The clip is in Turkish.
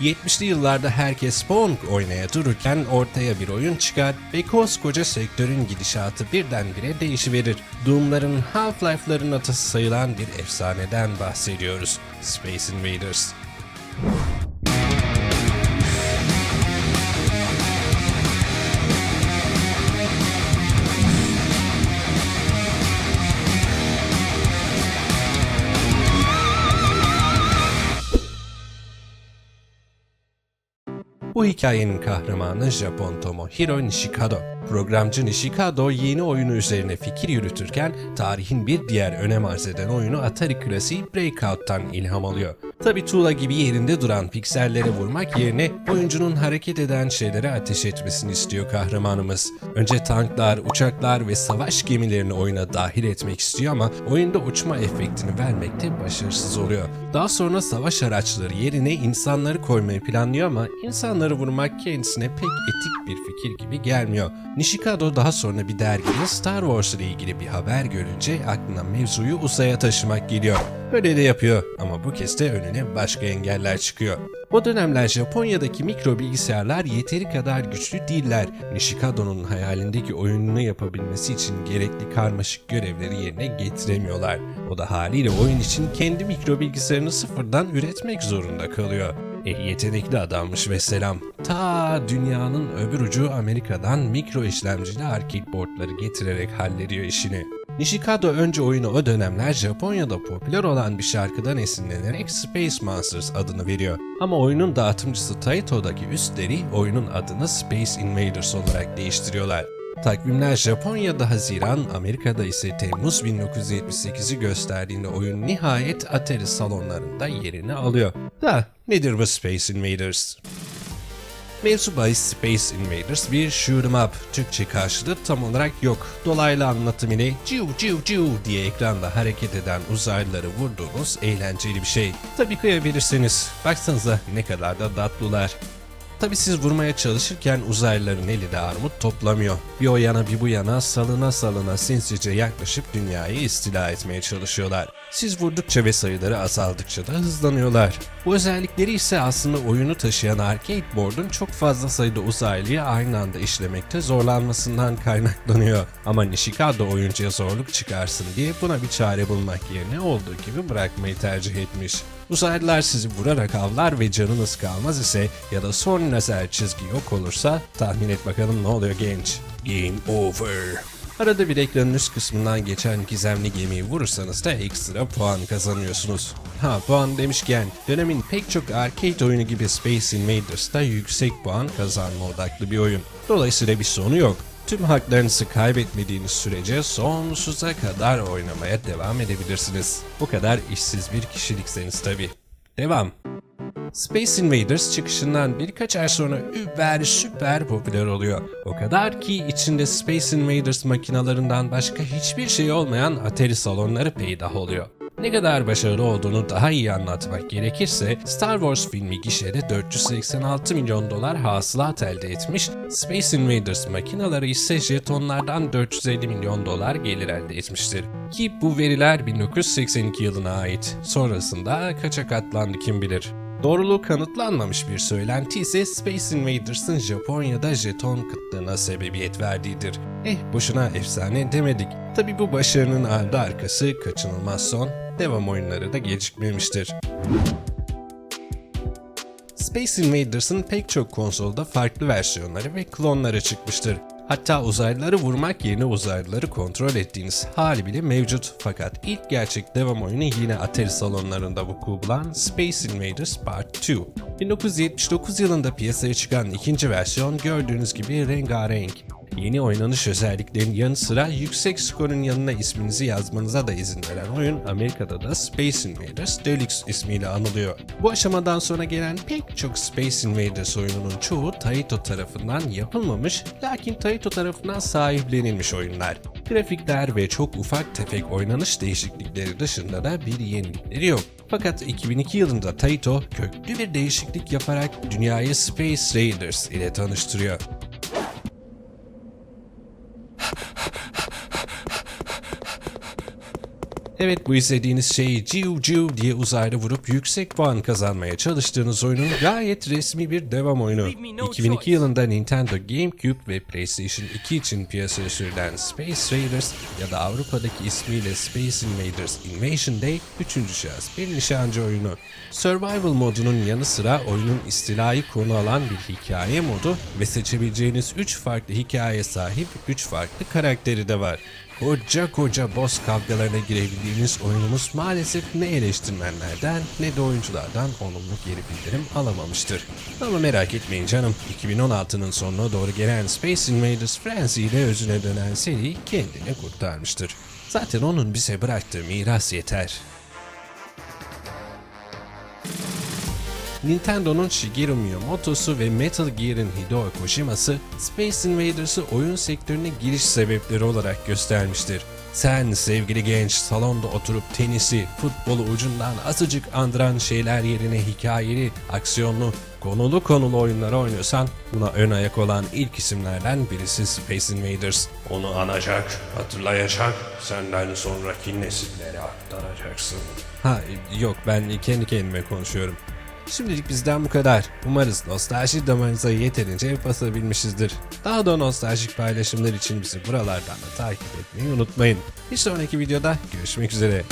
70'li yıllarda herkes Pong oynaya dururken ortaya bir oyun çıkar ve koskoca sektörün gidişatı birdenbire değişiverir. Doom'ların Half-Life'ların atası sayılan bir efsaneden bahsediyoruz. Space Invaders. Bu hikayenin kahramanı Japon Tomohiro Nishikado. Programcı Nishikado yeni oyunu üzerine fikir yürütürken tarihin bir diğer önem arz eden oyunu Atari klasiği Breakout'tan ilham alıyor. Tabi tuğla gibi yerinde duran piksellere vurmak yerine oyuncunun hareket eden şeylere ateş etmesini istiyor kahramanımız. Önce tanklar, uçaklar ve savaş gemilerini oyuna dahil etmek istiyor ama oyunda uçma efektini vermekte başarısız oluyor. Daha sonra savaş araçları yerine insanları koymayı planlıyor ama insanları vurmak kendisine pek etik bir fikir gibi gelmiyor. Nishikado daha sonra bir dergide Star Wars ile ilgili bir haber görünce aklına mevzuyu uzaya taşımak geliyor. Öyle de yapıyor ama bu kez de önüne başka engeller çıkıyor. O dönemler Japonya'daki mikro bilgisayarlar yeteri kadar güçlü değiller. Nishikado'nun hayalindeki oyununu yapabilmesi için gerekli karmaşık görevleri yerine getiremiyorlar. O da haliyle oyun için kendi mikro bilgisayarını sıfırdan üretmek zorunda kalıyor. E yetenekli adammış ve selam. Ta dünyanın öbür ucu Amerika'dan mikro işlemcili arcade boardları getirerek hallediyor işini. Nishikado önce oyunu o dönemler Japonya'da popüler olan bir şarkıdan esinlenerek Space Monsters adını veriyor. Ama oyunun dağıtımcısı Taito'daki üstleri oyunun adını Space Invaders olarak değiştiriyorlar. Takvimler Japonya'da Haziran, Amerika'da ise Temmuz 1978'i gösterdiğinde oyun nihayet Atari salonlarında yerini alıyor. Da nedir bu Space Invaders? Mevzu bahis Space Invaders bir shoot 'em up. Türkçe karşılığı tam olarak yok. Dolaylı anlatım ile ciu ciu ciu diye ekranda hareket eden uzaylıları vurduğunuz eğlenceli bir şey. Tabi kıyabilirsiniz. Baksanıza ne kadar da tatlılar. Tabi siz vurmaya çalışırken uzaylıların eli de armut toplamıyor. Bir o yana bir bu yana salına salına sinsice yaklaşıp dünyayı istila etmeye çalışıyorlar. Siz vurdukça ve sayıları azaldıkça da hızlanıyorlar. Bu özellikleri ise aslında oyunu taşıyan arcade board'un çok fazla sayıda uzaylıyı aynı anda işlemekte zorlanmasından kaynaklanıyor. Ama Nishikado oyuncuya zorluk çıkarsın diye buna bir çare bulmak yerine olduğu gibi bırakmayı tercih etmiş. Uzaylılar sizi vurarak avlar ve canınız kalmaz ise ya da son lazer çizgi yok olursa tahmin et bakalım ne oluyor genç. Game over. Arada bir ekranın üst kısmından geçen gizemli gemiyi vurursanız da ekstra puan kazanıyorsunuz. Ha puan demişken dönemin pek çok arcade oyunu gibi Space Invaders da yüksek puan kazanma odaklı bir oyun. Dolayısıyla bir sonu yok. Tüm haklarınızı kaybetmediğiniz sürece sonsuza kadar oynamaya devam edebilirsiniz. Bu kadar işsiz bir kişilikseniz tabi. Devam. Space Invaders çıkışından birkaç ay sonra über süper popüler oluyor. O kadar ki içinde Space Invaders makinalarından başka hiçbir şey olmayan Atari salonları peydah oluyor. Ne kadar başarılı olduğunu daha iyi anlatmak gerekirse Star Wars filmi gişede 486 milyon dolar hasılat elde etmiş, Space Invaders makinaları ise jetonlardan 450 milyon dolar gelir elde etmiştir. Ki bu veriler 1982 yılına ait. Sonrasında kaça katlandı kim bilir. Doğruluğu kanıtlanmamış bir söylenti ise Space Invaders'ın Japonya'da jeton kıtlığına sebebiyet verdiğidir. Eh boşuna efsane demedik. Tabi bu başarının ardı arkası kaçınılmaz son, devam oyunları da gecikmemiştir. Space Invaders'ın pek çok konsolda farklı versiyonları ve klonları çıkmıştır. Hatta uzaylıları vurmak yerine uzaylıları kontrol ettiğiniz hali bile mevcut. Fakat ilk gerçek devam oyunu yine Atari salonlarında vuku bulan Space Invaders Part 2. 1979 yılında piyasaya çıkan ikinci versiyon gördüğünüz gibi rengarenk. Yeni oynanış özelliklerinin yanı sıra yüksek skorun yanına isminizi yazmanıza da izin veren oyun Amerika'da da Space Invaders Deluxe ismiyle anılıyor. Bu aşamadan sonra gelen pek çok Space Invaders oyununun çoğu Taito tarafından yapılmamış lakin Taito tarafından sahiplenilmiş oyunlar. Grafikler ve çok ufak tefek oynanış değişiklikleri dışında da bir yenilikleri yok. Fakat 2002 yılında Taito köklü bir değişiklik yaparak dünyayı Space Raiders ile tanıştırıyor. Evet bu izlediğiniz şey ciu ciu diye uzaylı vurup yüksek puan kazanmaya çalıştığınız oyunun gayet resmi bir devam oyunu. 2002 yılında Nintendo GameCube ve PlayStation 2 için piyasaya sürülen Space Raiders ya da Avrupa'daki ismiyle Space Invaders Invasion Day 3. şahıs bir nişancı oyunu. Survival modunun yanı sıra oyunun istilayı konu alan bir hikaye modu ve seçebileceğiniz 3 farklı hikayeye sahip 3 farklı karakteri de var. Koca koca boss kavgalarına girebildiğimiz oyunumuz maalesef ne eleştirmenlerden ne de oyunculardan olumlu geri bildirim alamamıştır. Ama merak etmeyin canım, 2016'nın sonuna doğru gelen Space Invaders Frenzy ile özüne dönen seri kendini kurtarmıştır. Zaten onun bize bıraktığı miras yeter. Nintendo'nun Shigeru Miyamoto'su ve Metal Gear'in Hideo Kojima'sı Space Invaders'ı oyun sektörüne giriş sebepleri olarak göstermiştir. Sen sevgili genç salonda oturup tenisi, futbolu ucundan azıcık andıran şeyler yerine hikayeli, aksiyonlu, konulu konulu oyunlar oynuyorsan buna ön ayak olan ilk isimlerden birisi Space Invaders. Onu anacak, hatırlayacak, senden sonraki nesillere aktaracaksın. Ha yok ben kendi kendime konuşuyorum. Şimdilik bizden bu kadar. Umarız nostalji damarınıza yeterince basabilmişizdir. Daha da nostaljik paylaşımlar için bizi buralardan da takip etmeyi unutmayın. Bir sonraki videoda görüşmek üzere.